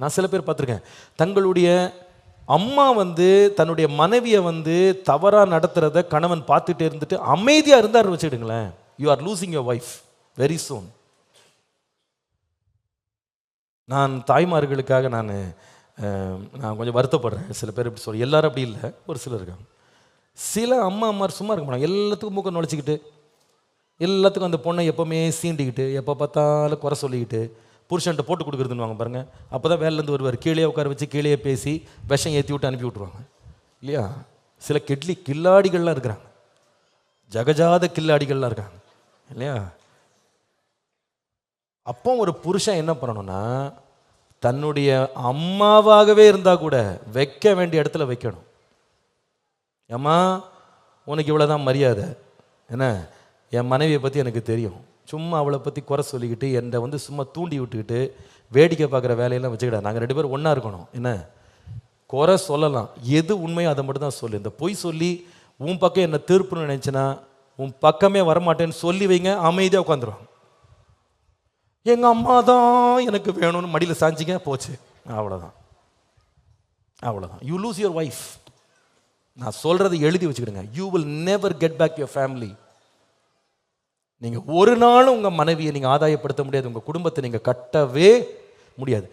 நான் சில பேர் பார்த்துருக்கேன். தங்களுடைய அம்மா வந்து தன்னுடைய மனைவியை வந்து தவறாக நடத்துகிறத கணவன் பார்த்துட்டே இருந்துட்டு அமைதியாக இருந்தார் வச்சுக்கிடுங்களேன் you are losing your wife very soon நான் தாய்மார்களுக்காக நான் நான் கொஞ்சம் வருத்தப்படுறேன். சில பேர் இப்படி சொல்ல எல்லாரும் அப்படி இல்லை. ஒரு சிலர் இருக்காங்க. சில அம்மா அம்மா சும்மா இருக்க மாட்டாங்க. எல்லாத்துக்கும் மூக்கம் நுழைச்சிக்கிட்டு எல்லாத்துக்கும் அந்த பொண்ணை எப்போவுமே சீண்டிக்கிட்டு எப்போ பார்த்தாலும் குறை சொல்லிக்கிட்டு புருஷன்ட்ட போட்டு கொடுக்குறதுன்னு பாருங்க. அப்போ தான் வேலையிலேருந்து வருவார். கீழே உட்கார வச்சு கீழே பேசி விஷம் ஏற்றி விட்டு அனுப்பி விட்ருவாங்க இல்லையா? சில கெட்லி கில்லாடிகள்லாம் இருக்கிறாங்க. ஜகஜாத கில்லாடிகள்லாம் இருக்காங்க. இல்லையா? அப்போ ஒரு புருஷன் என்ன பண்ணணும்னா தன்னுடைய அம்மாவாகவே இருந்தால் கூட வைக்க வேண்டிய இடத்துல வைக்கணும். ஏம்மா உனக்கு இவ்வளோதான் மரியாதை. என்ன? என் மனைவியை பற்றி எனக்கு தெரியும். சும்மா அவளை பற்றி குறை சொல்லிக்கிட்டு என்னை வந்து சும்மா தூண்டி விட்டுக்கிட்டு வேடிக்கை பார்க்குற வேலையெல்லாம் வச்சுக்கிட்டா நாங்கள் ரெண்டு பேரும் ஒன்றா இருக்கணும். என்ன? குறை சொல்லலாம். எது உண்மையோ அதை மட்டும் தான் சொல்லு. இந்த பொய் சொல்லி உன் பக்கம் என்னை திருப்புன்னு நினச்சினா உன் பக்கமே வரமாட்டேன்னு சொல்லி வைங்க அமைதியாக உட்காந்துருவாங்க எங்கள் அம்மா தான் எனக்கு வேணும்னு மடியில் சாஞ்சிங்க போச்சு. அவ்வளோதான் அவ்வளோதான் யூ லூஸ் யுவர் ஒய்ஃப் நான் சொல்கிறத எழுதி வச்சுக்கிடுங்க. You will never get back your family நீங்கள் ஒரு நாளும் உங்கள் மனைவியை நீங்கள் ஆதாயப்படுத்த முடியாது உங்கள் குடும்பத்தை நீங்கள் கட்டவே முடியாது.